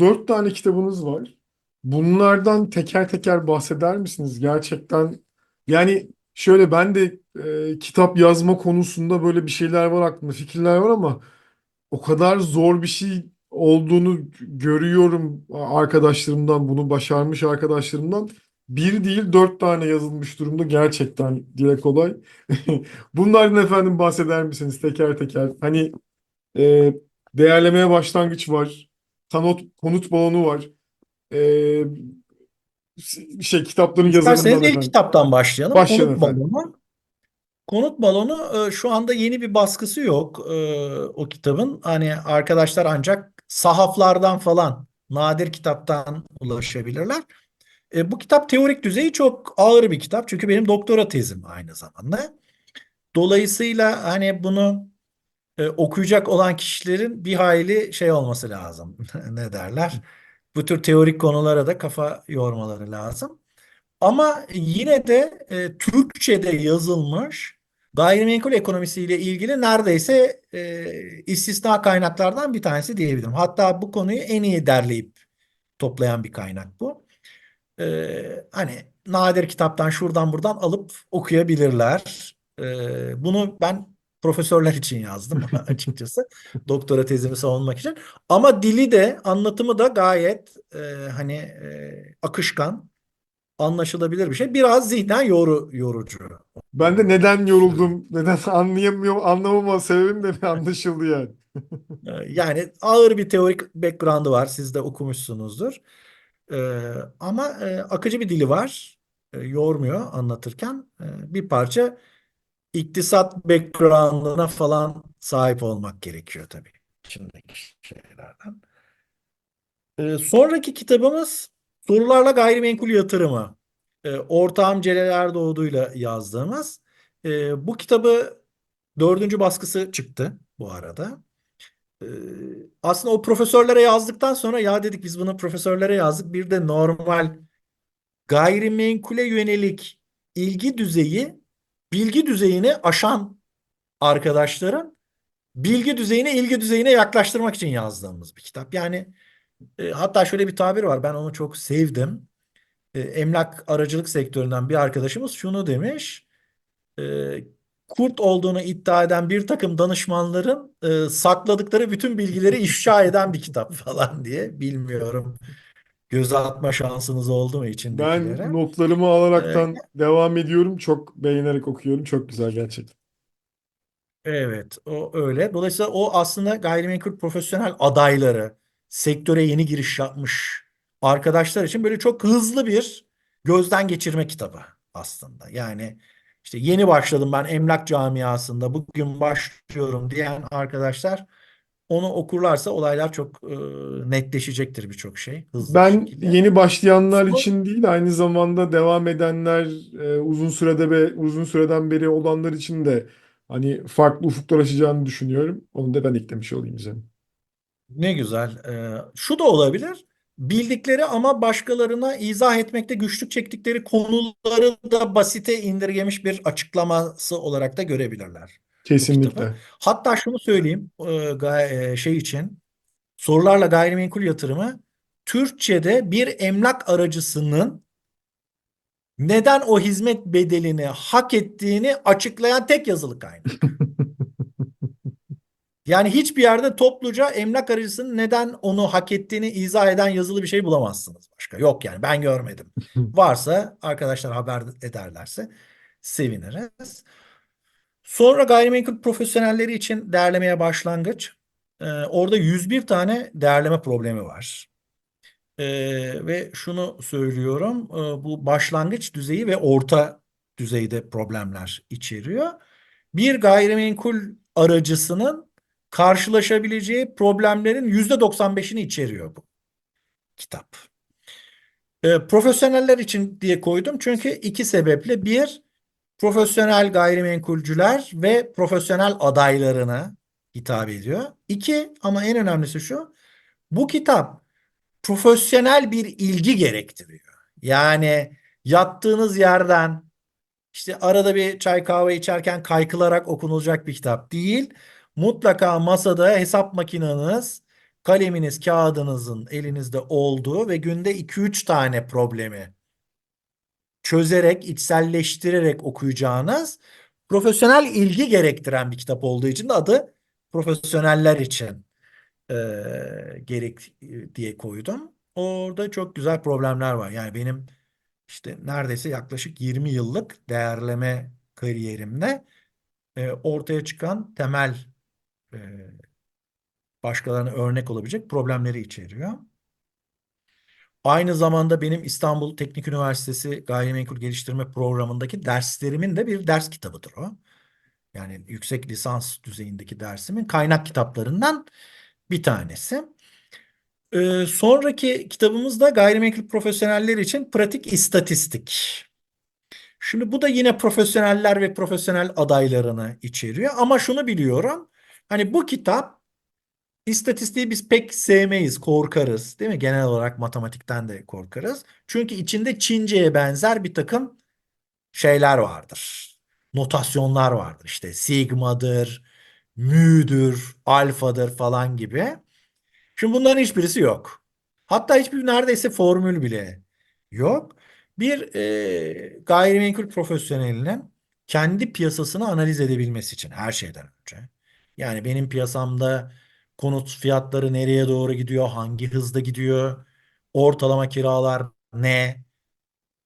dört tane kitabınız var. Bunlardan teker teker bahseder misiniz? Gerçekten yani şöyle ben de e, kitap yazma konusunda böyle bir şeyler var aklımda, fikirler var ama o kadar zor bir şey olduğunu görüyorum arkadaşlarımdan, bunu başarmış arkadaşlarımdan. Bir değil dört tane yazılmış durumda gerçekten dile kolay. Bunlardan efendim bahseder misiniz teker teker? Hani e, değerlemeye başlangıç var, kanot, konut balonu var, e, şey kitapların İsterseniz yazarından ilk efendim. kitaptan başlayalım. Başlayalım Konut efendim. balonu. Konut balonu e, şu anda yeni bir baskısı yok e, o kitabın. Hani arkadaşlar ancak sahaflardan falan nadir kitaptan ulaşabilirler. E, bu kitap teorik düzeyi çok ağır bir kitap. Çünkü benim doktora tezim aynı zamanda. Dolayısıyla hani bunu e, okuyacak olan kişilerin bir hayli şey olması lazım. Ne derler? Bu tür teorik konulara da kafa yormaları lazım. Ama yine de e, Türkçe'de yazılmış gayrimenkul ekonomisiyle ilgili neredeyse e, istisna kaynaklardan bir tanesi diyebilirim. Hatta bu konuyu en iyi derleyip toplayan bir kaynak bu. E, hani nadir kitaptan şuradan buradan alıp okuyabilirler. E, bunu ben profesörler için yazdım açıkçası. Doktora tezimi savunmak için. Ama dili de anlatımı da gayet e, hani e, akışkan anlaşılabilir bir şey. Biraz zihnen yoru, yorucu. Ben de neden yoruldum, neden anlayamıyorum, anlamama sebebim de anlaşıldı yani. Ee, Yani ağır bir teorik background'ı var. Siz de okumuşsunuzdur. Ee, ama e, akıcı bir dili var. E, yormuyor anlatırken. E, bir parça iktisat background'ına falan sahip olmak gerekiyor tabii. İçindeki şeylerden. Ee, sonraki kitabımız Sorularla Gayrimenkul Yatırımı. Ee, ortağım Celal Erdoğdu'yla yazdığımız. Ee, bu kitabı dördüncü baskısı çıktı bu arada. Ee, aslında o profesörlere yazdıktan sonra ya dedik biz bunu profesörlere yazdık. Bir de normal gayrimenkule yönelik ilgi düzeyi bilgi düzeyini aşan arkadaşların bilgi düzeyine ilgi düzeyine yaklaştırmak için yazdığımız bir kitap. Yani e, hatta şöyle bir tabir var. Ben onu çok sevdim. E, emlak aracılık sektöründen bir arkadaşımız şunu demiş. E, kurt olduğunu iddia eden bir takım danışmanların e, sakladıkları bütün bilgileri ifşa eden bir kitap falan diye. Bilmiyorum. Göze atma şansınız oldu mu içindekilere? Ben notlarımı alaraktan devam ediyorum. Çok beğenerek okuyorum. Çok güzel gerçekten. Evet, o öyle. Dolayısıyla o aslında gayrimenkul profesyonel adayları, sektöre yeni giriş yapmış arkadaşlar için böyle çok hızlı bir gözden geçirme kitabı aslında. Yani işte yeni başladım ben emlak camiasında, bugün başlıyorum diyen arkadaşlar onu okurlarsa olaylar çok e, netleşecektir birçok şey hızlı Ben şekilde. yeni başlayanlar Sonra- için değil, aynı zamanda devam edenler, e, uzun sürede ve uzun süreden beri olanlar için de hani farklı ufuklar açacağını düşünüyorum. Onu da ben eklemiş olayım üzerine. Ne güzel. Ee, şu da olabilir. Bildikleri ama başkalarına izah etmekte güçlük çektikleri konuları da basite indirgemiş bir açıklaması olarak da görebilirler. Kesinlikle. Hatta şunu söyleyeyim e, e, şey için. Sorularla gayrimenkul yatırımı Türkçe'de bir emlak aracısının neden o hizmet bedelini hak ettiğini açıklayan tek yazılı kaynak. Yani hiçbir yerde topluca emlak aracısının neden onu hak ettiğini izah eden yazılı bir şey bulamazsınız başka. Yok yani ben görmedim. Varsa arkadaşlar haber ederlerse seviniriz. Sonra gayrimenkul profesyonelleri için değerlemeye başlangıç. Ee, orada 101 tane değerleme problemi var. Ee, ve şunu söylüyorum, e, bu başlangıç düzeyi ve orta düzeyde problemler içeriyor. Bir gayrimenkul aracısının karşılaşabileceği problemlerin %95'ini içeriyor bu kitap. Ee, profesyoneller için diye koydum çünkü iki sebeple. Bir, profesyonel gayrimenkulcüler ve profesyonel adaylarına hitap ediyor. İki, ama en önemlisi şu, bu kitap profesyonel bir ilgi gerektiriyor. Yani yattığınız yerden işte arada bir çay kahve içerken kaykılarak okunulacak bir kitap değil. Mutlaka masada hesap makineniz, kaleminiz, kağıdınızın elinizde olduğu ve günde 2-3 tane problemi çözerek, içselleştirerek okuyacağınız profesyonel ilgi gerektiren bir kitap olduğu için de adı profesyoneller için e, gerek diye koydum. Orada çok güzel problemler var. Yani benim işte neredeyse yaklaşık 20 yıllık değerleme kariyerimde e, ortaya çıkan temel e, başkalarına örnek olabilecek problemleri içeriyor. Aynı zamanda benim İstanbul Teknik Üniversitesi Gayrimenkul Geliştirme Programı'ndaki derslerimin de bir ders kitabıdır o. Yani yüksek lisans düzeyindeki dersimin kaynak kitaplarından bir tanesi. Ee, sonraki kitabımız da gayrimenkul profesyoneller için pratik istatistik. Şimdi bu da yine profesyoneller ve profesyonel adaylarını içeriyor. Ama şunu biliyorum. Hani bu kitap İstatistiği biz pek sevmeyiz, korkarız, değil mi? Genel olarak matematikten de korkarız. Çünkü içinde Çince'ye benzer bir takım şeyler vardır. Notasyonlar vardır. İşte sigmadır, mü'dür, alfadır falan gibi. Şimdi bunların hiçbirisi yok. Hatta hiçbir neredeyse formül bile yok. Bir e, gayrimenkul profesyonelinin kendi piyasasını analiz edebilmesi için her şeyden önce. Yani benim piyasamda konut fiyatları nereye doğru gidiyor, hangi hızda gidiyor, ortalama kiralar ne?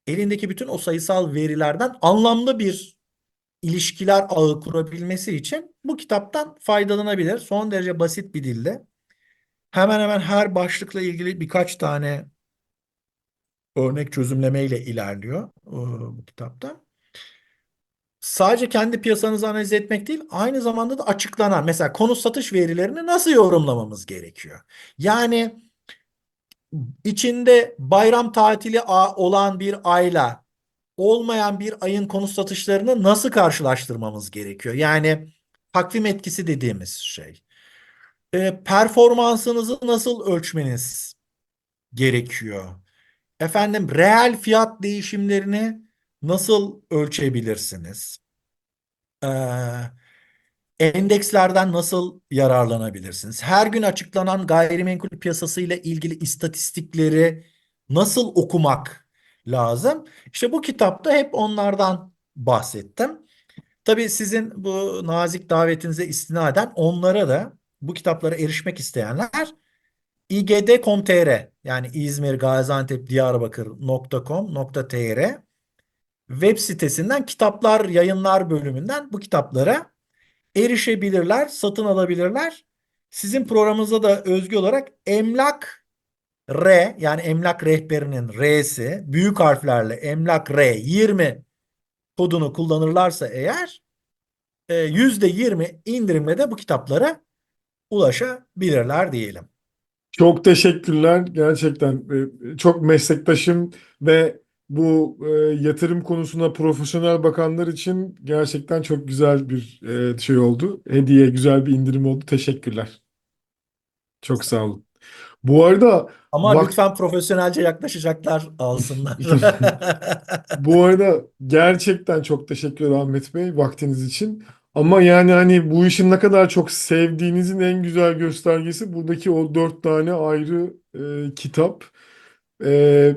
Elindeki bütün o sayısal verilerden anlamlı bir ilişkiler ağı kurabilmesi için bu kitaptan faydalanabilir. Son derece basit bir dilde. Hemen hemen her başlıkla ilgili birkaç tane örnek çözümlemeyle ilerliyor e, bu kitapta. Sadece kendi piyasanızı analiz etmek değil, aynı zamanda da açıklanan mesela konut satış verilerini nasıl yorumlamamız gerekiyor? Yani içinde bayram tatili olan bir ayla olmayan bir ayın konut satışlarını nasıl karşılaştırmamız gerekiyor? Yani takvim etkisi dediğimiz şey. E, performansınızı nasıl ölçmeniz gerekiyor? Efendim reel fiyat değişimlerini nasıl ölçebilirsiniz? Ee, endekslerden nasıl yararlanabilirsiniz? Her gün açıklanan gayrimenkul piyasası ile ilgili istatistikleri nasıl okumak lazım? İşte bu kitapta hep onlardan bahsettim. Tabii sizin bu nazik davetinize istinaden onlara da bu kitaplara erişmek isteyenler igd.com.tr yani İzmir, Gaziantep, Diyarbakır.com.tr web sitesinden kitaplar, yayınlar bölümünden bu kitaplara erişebilirler, satın alabilirler. Sizin programınızda da özgü olarak emlak R yani emlak rehberinin R'si büyük harflerle emlak R 20 kodunu kullanırlarsa eğer e, %20 indirimle de bu kitaplara ulaşabilirler diyelim. Çok teşekkürler. Gerçekten e, çok meslektaşım ve bu e, yatırım konusuna profesyonel bakanlar için gerçekten çok güzel bir e, şey oldu. Hediye, güzel bir indirim oldu. Teşekkürler. Çok sağ olun. Bu arada Ama vak- lütfen profesyonelce yaklaşacaklar alsınlar. Bu arada gerçekten çok teşekkür ederim Ahmet Bey vaktiniz için. Ama yani hani bu işin ne kadar çok sevdiğinizin en güzel göstergesi buradaki o dört tane ayrı e, kitap. E,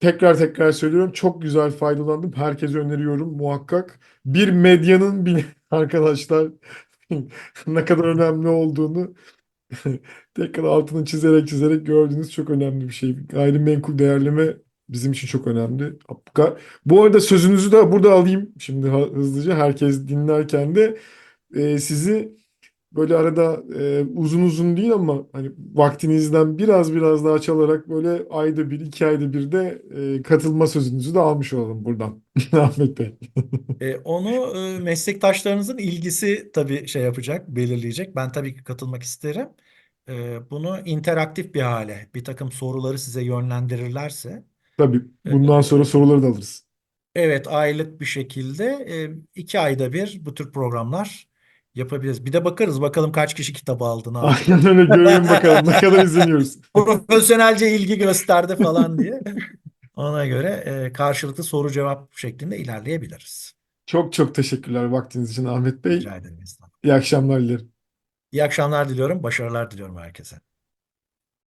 tekrar tekrar söylüyorum çok güzel faydalandım. Herkese öneriyorum muhakkak. Bir medyanın bile arkadaşlar ne kadar önemli olduğunu tekrar altını çizerek çizerek gördüğünüz çok önemli bir şey. Gayrimenkul değerleme bizim için çok önemli. Bu arada sözünüzü de burada alayım şimdi hızlıca herkes dinlerken de e, sizi böyle arada e, uzun uzun değil ama hani vaktinizden biraz biraz daha çalarak böyle ayda bir iki ayda bir de e, katılma sözünüzü de almış olalım buradan Ahmet Bey. E, onu e, meslektaşlarınızın ilgisi tabii şey yapacak, belirleyecek. Ben tabii ki katılmak isterim. E, bunu interaktif bir hale, bir takım soruları size yönlendirirlerse, Tabii bundan sonra soruları da alırız. evet aylık bir şekilde e, iki ayda bir bu tür programlar yapabiliriz. Bir de bakarız bakalım kaç kişi kitabı aldı, ne yaptı. Aynen öyle görelim bakalım ne kadar izleniyoruz. Profesyonelce ilgi gösterdi falan diye. Ona göre e, karşılıklı soru cevap şeklinde ilerleyebiliriz. Çok çok teşekkürler vaktiniz için Ahmet Bey. Rica ederim. İyi akşamlar dilerim. İyi akşamlar diliyorum, başarılar diliyorum herkese.